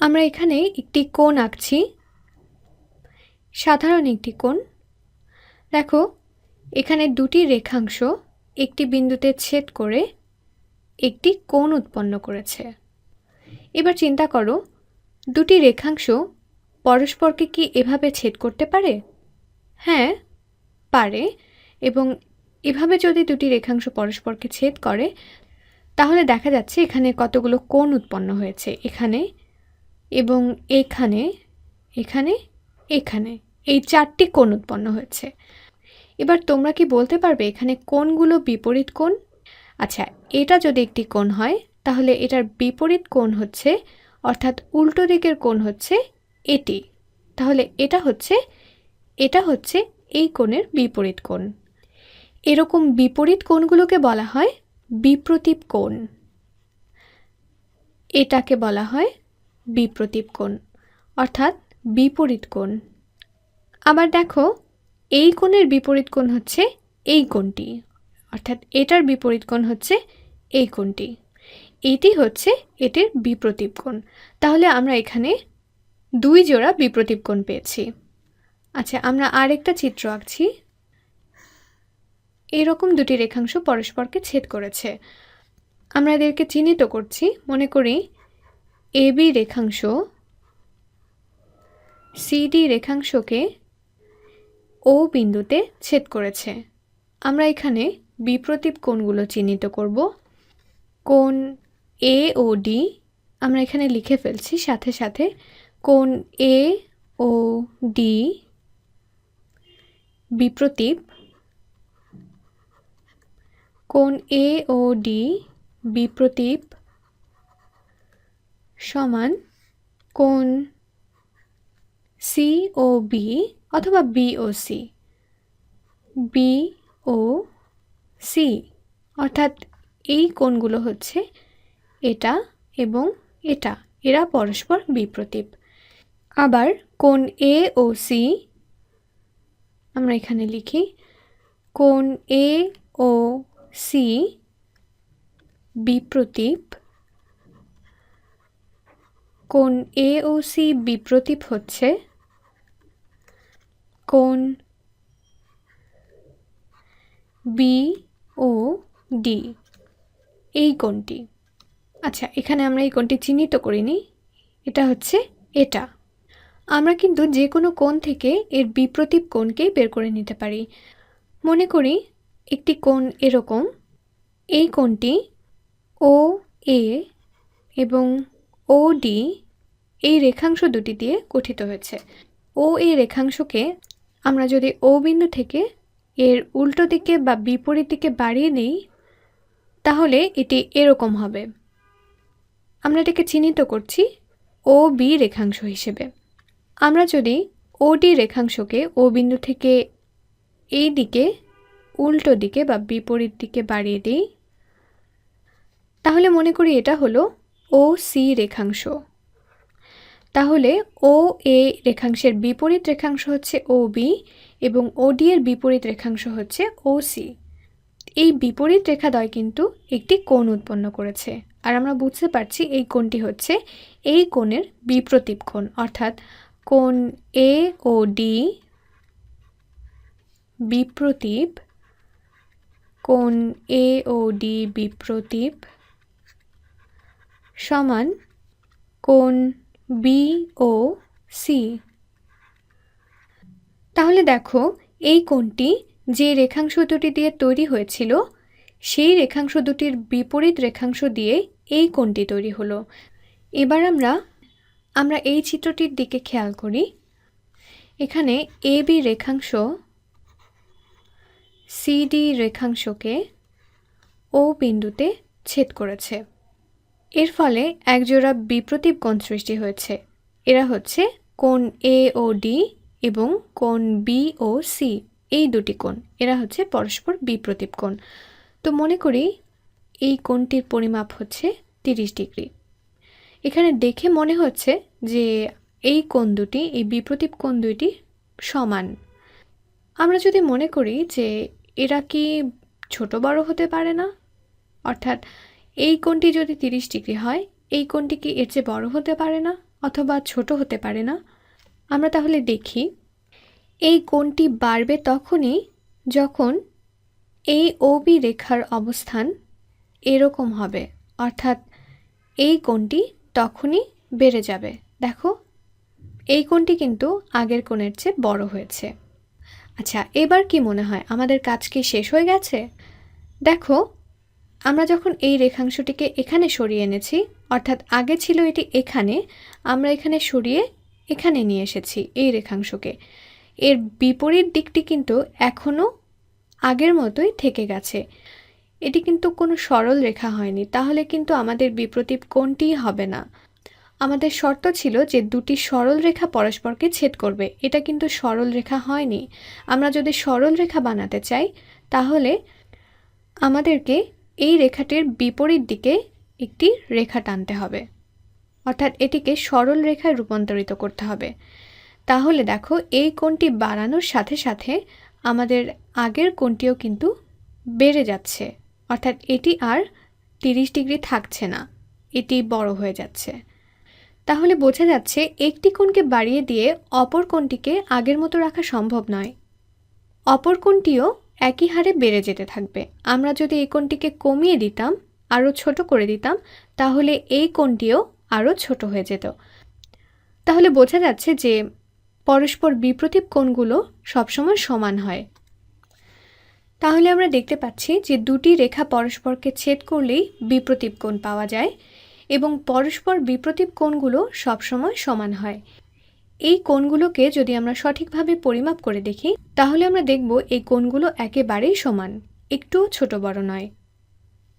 আমরা এখানে একটি কোণ আঁকছি। সাধারণ একটি কোণ। দেখো, এখানে দুটি রেখাংশ একটি বিন্দুতে ছেদ করে একটি কোণ উৎপন্ন করেছে। এবার চিন্তা করো, দুটি রেখাংশ পরস্পরকে কি এভাবে ছেদ করতে পারে? হ্যাঁ পারে। এবং এভাবে যদি দুটি রেখাংশ পরস্পরকে ছেদ করে, তাহলে দেখা যাচ্ছে এখানে কতগুলো কোণ উৎপন্ন হয়েছে। এখানে এবং এখানে এখানে এখানে এই চারটি কোণ উৎপন্ন হয়েছে। এবার তোমরা কি বলতে পারবে এখানে কোণগুলো বিপরীত কোণ? আচ্ছা এটা যদি একটি কোণ হয়, তাহলে এটার বিপরীত কোণ হচ্ছে, অর্থাৎ উল্টো দিকের কোণ হচ্ছে এটি। তাহলে এটা হচ্ছে এটা হচ্ছে এই কোণের বিপরীত কোণ। এরকম বিপরীত কোণগুলোকে বলা হয় বিপ্রতীপ কোণ। এটাকে বলা হয় বিপ্রতীপ কোণ, অর্থাৎ বিপরীত কোণ। আবার দেখো, এই কোণের বিপরীত কোণ হচ্ছে এই কোণটি, অর্থাৎ এটার বিপরীত কোণ হচ্ছে এই কোণটি। এটি হচ্ছে এটির বিপ্রতীপ কোণ। তাহলে আমরা এখানে দুই জোড়া বিপ্রতীপ কোণ পেয়েছি। আচ্ছা আমরা আরেকটা চিত্র আঁকছি। এরকম দুটি রেখাংশ পরস্পরকে ছেদ করেছে। আমরা এদেরকে চিহ্নিত করছি। মনে করি এবি রেখাংশ সিডি রেখাংশকে ও বিন্দুতে ছেদ করেছে। আমরা এখানে বিপ্রতীপ কোণগুলো চিহ্নিত করব। কোণ এ ও ডি আমরা এখানে লিখে ফেলছি, সাথে সাথে কোণ এ ও ডি বিপ্রতীপ কোণ এ ও ডি বিপ্রতীপ সমান কোন? সি ও বি অথবা B O C B O C অর্থাৎ এই কোণগুলো হচ্ছে এটা এবং এটা। এরা পরস্পর বিপ্রতীপ আবার কোন এ ও সি আমরা এখানে লিখি কোন এ ও সি বিপ্রতীপ কোণ এ ও সি বিপ্রতীপ হচ্ছে? কোণ বি ও ডি এই কোণটি। আচ্ছা এখানে আমরা এই কোণটি চিহ্নিত করিনি। এটা হচ্ছে এটা। আমরা কিন্তু যে কোনো কোণ থেকে এর বিপ্রতীপ কোণকেই বের করে নিতে পারি। মনে করি একটি কোণ এরকম। এই কোণটি ও এ এবং ও ডি এই রেখাংশ দুটি দিয়ে গঠিত হয়েছে। ও এই রেখাংশকে আমরা যদি ও বিন্দু থেকে এর উল্টো দিকে বা বিপরীত দিকে বাড়িয়ে নিই, তাহলে এটি এরকম হবে। আমরা এটাকে চিহ্নিত করছি ও বি রেখাংশ হিসেবে। আমরা যদি ও ডি রেখাংশকে ও বিন্দু থেকে এই দিকে, উল্টো দিকে বা বিপরীত দিকে বাড়িয়ে দিই, তাহলে মনে করি এটা হলো ও সি রেখাংশ। তাহলে ও এ রেখাংশের বিপরীত রেখাংশ হচ্ছে ও বি এবং ও ডি এর বিপরীত রেখাংশ হচ্ছে ও সি এই বিপরীত রেখাদ্বয় কিন্তু একটি কোণ উৎপন্ন করেছে। আর আমরা বুঝতে পারছি এই কোণটি হচ্ছে এই কোণের বিপ্রতীপ কোণ। অর্থাৎ কোণ এ ও ডি বিপ্রতীপ, কোণ এ ও ডি বিপ্রতীপ সমান কোণ বি ও সি। তাহলে দেখো, এই কোণটি যে রেখাংশ দুটি দিয়ে তৈরি হয়েছিল, সেই রেখাংশ দুটির বিপরীত রেখাংশ দিয়ে এই কোণটি তৈরি হলো। এবার আমরা আমরা এই চিত্রটির দিকে খেয়াল করি। এখানে এ বি রেখাংশ সিডি রেখাংশকে ও বিন্দুতে ছেদ করেছে। এর ফলে একজোড়া বিপ্রতীপ কোণ সৃষ্টি হয়েছে। এরা হচ্ছে কোণ এ ও ডি এবং কোণ বি ও সি এই দুটি কোণ, এরা হচ্ছে পরস্পর বিপ্রতীপ কোণ। তো মনে করি এই কোণটির পরিমাপ হচ্ছে তিরিশ ডিগ্রি। এখানে দেখে মনে হচ্ছে যে এই কোণ দুটি, এই বিপ্রতীপ কোণ দুইটি সমান। আমরা যদি মনে করি যে এরা কি ছোট বড় হতে পারে না? অর্থাৎ এই কোণটি যদি তিরিশ ডিগ্রি হয়, এই কোণটি কি এর চেয়ে বড় হতে পারে না অথবা ছোট হতে পারে না। আমরা তাহলে দেখি, এই কোণটি বাড়বে তখনই যখন এই ওবি রেখার অবস্থান এরকম হবে, অর্থাৎ এই কোণটি তখনই বেড়ে যাবে। দেখো, এই কোণটি কিন্তু আগের কোণের চেয়ে বড় হয়েছে। আচ্ছা এবার কি মনে হয়? আমাদের কাজ কি শেষ হয়ে গেছে? দেখো আমরা যখন এই রেখাংশটিকে এখানে সরিয়ে এনেছি, অর্থাৎ আগে ছিল এটি এখানে, আমরা এখানে সরিয়ে এখানে নিয়ে এসেছি এই রেখাংশকে। এর বিপরীত দিকটি কিন্তু এখনও আগের মতোই থেকে গেছে। এটি কিন্তু কোনো সরল রেখা হয়নি, তাহলে কিন্তু আমাদের বিপ্রতীপ কোনটিই হবে না। আমাদের শর্ত ছিল যে দুটি সরল রেখা পরস্পরকে ছেদ করবে, এটা কিন্তু সরল রেখা হয়নি। আমরা যদি সরল রেখা বানাতে চাই, তাহলে আমাদেরকে এই রেখাটির বিপরীত দিকে একটি রেখা টানতে হবে। অর্থাৎ এটিকে সরল রেখায় রূপান্তরিত করতে হবে। তাহলে দেখো, এই কোণটি বাড়ানোর সাথে সাথে আমাদের আগের কোণটিও কিন্তু বেড়ে যাচ্ছে। অর্থাৎ এটি আর তিরিশ ডিগ্রি থাকছে না, এটি বড় হয়ে যাচ্ছে। তাহলে বোঝা যাচ্ছে, একটি কোণকে বাড়িয়ে দিয়ে অপর কোণটিকে আগের মতো রাখা সম্ভব নয়। অপর কোণটিও একই হারে বেড়ে যেতে থাকবে। আমরা যদি এই কোণটিকে কমিয়ে দিতাম, আরও ছোট করে দিতাম, তাহলে এই কোণটিও আরও ছোট হয়ে যেত। তাহলে বোঝা যাচ্ছে যে পরস্পর বিপ্রতীপ কোণগুলো সবসময় সমান হয়। তাহলে আমরা দেখতে পাচ্ছি যে দুটি রেখা পরস্পরকে ছেদ করলেই বিপ্রতীপ কোণ পাওয়া যায় এবং পরস্পর বিপ্রতীপ কোণগুলো সবসময় সমান হয়। এই কোণগুলোকে যদি আমরা সঠিকভাবে পরিমাপ করে দেখি তাহলে আমরা দেখব এই কোণগুলো একেবারেই সমান একটুও ছোট বড় নয়।